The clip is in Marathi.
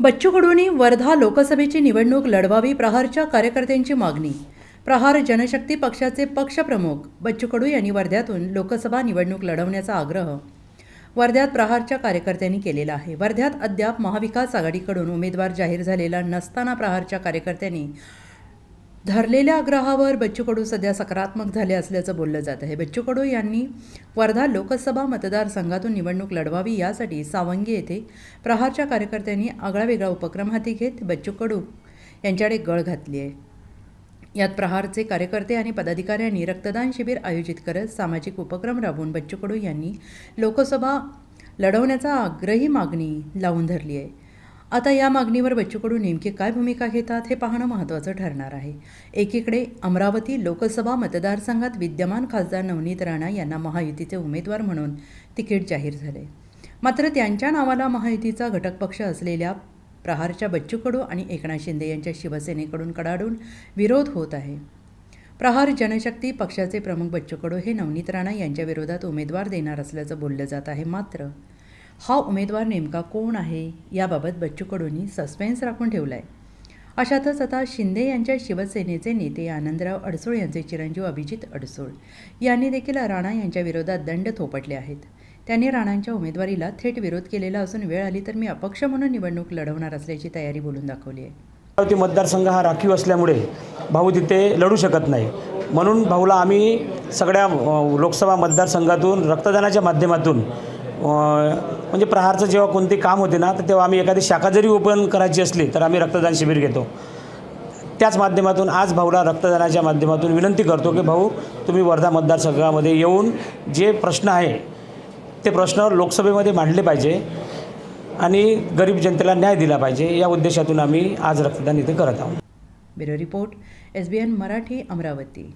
बच्चू कडूंनी वर्धा लोकसभेची निवडणूक लढवावी प्रहारच्या कार्यकर्त्यांची मागणी. प्रहार जनशक्ती पक्षाचे पक्षप्रमुख बच्चू कडू यांनी वर्ध्यातून लोकसभा निवडणूक लढवण्याचा आग्रह वर्ध्यात प्रहारच्या कार्यकर्त्यांनी केलेला आहे. वर्ध्यात अद्याप महाविकास आघाडीकडून उमेदवार जाहीर झालेला नसताना प्रहारच्या कार्यकर्त्यांनी धरलेल्या आग्रहावर बच्चू कडू सध्या सकारात्मक झाले असल्याचं बोललं जात आहे. बच्चू कडू यांनी वर्धा लोकसभा मतदारसंघातून निवडणूक लढवावी यासाठी सावंगी येथे प्रहारच्या कार्यकर्त्यांनी आगळावेगळा उपक्रम हाती घेत बच्चू कडू यांच्याकडे गळ घातली आहे. यात प्रहारचे कार्यकर्ते आणि पदाधिकाऱ्यांनी रक्तदान शिबिर आयोजित करत सामाजिक उपक्रम राबवून बच्चू कडू यांनी लोकसभा लढवण्याचा आग्रही मागणी लावून धरली आहे. आता या मागणीवर बच्चूकडू नेमकी काय भूमिका घेतात हे पाहणं महत्त्वाचं ठरणार आहे. एकीकडे अमरावती लोकसभा मतदारसंघात विद्यमान खासदार नवनीत राणा यांना महायुतीचे उमेदवार म्हणून तिकीट जाहीर झाले. मात्र त्यांच्या नावाला महायुतीचा घटक पक्ष असलेल्या प्रहारच्या बच्चूकडू आणि एकनाथ शिंदे यांच्या शिवसेनेकडून कडाडून विरोध होत आहे. प्रहार जनशक्ती पक्षाचे प्रमुख बच्चू कडू हे नवनीत राणा यांच्या विरोधात उमेदवार देणार असल्याचं बोललं जात आहे मात्र हा उमेदवार नेमका कोण आहे याबाबत बच्चू कडूंनी सस्पेन्स राखून ठेवला आहे अशातच आता शिंदे यांच्या शिवसेनेचे नेते आनंदराव अडसूळ यांचे चिरंजीव अभिजित अडसूळ यांनी देखील राणा यांच्या विरोधात दंड थोपटले आहेत. त्यांनी राणांच्या उमेदवारीला थेट विरोध केलेला असून वेळ आली तर मी अपक्ष म्हणून निवडणूक लढवणार असल्याची तयारी बोलून दाखवली आहे. अमरावती मतदारसंघ हा राखीव असल्यामुळे भाऊ तिथे लढू शकत नाही. म्हणून भाऊला आम्ही सगळ्या लोकसभा मतदारसंघातून रक्तदानाच्या माध्यमातून म्हणजे प्रहारचं जेव्हा कोणते काम होते ना तर तेव्हा आम्ही एखादी शाखा जरी ओपन करायची असली तर आम्ही रक्तदान शिबिर घेतो. त्याच माध्यमातून आज भाऊला रक्तदानाच्या माध्यमातून विनंती करतो की भाऊ तुम्ही वर्धा मतदारसंघामध्ये येऊन जे प्रश्न आहे ते प्रश्न लोकसभेमध्ये मांडले पाहिजे आणि गरीब जनतेला न्याय दिला पाहिजे या उद्देशातून आम्ही आज रक्तदान इथे करत आहोत. Bureau report S B N Marathi Amravati.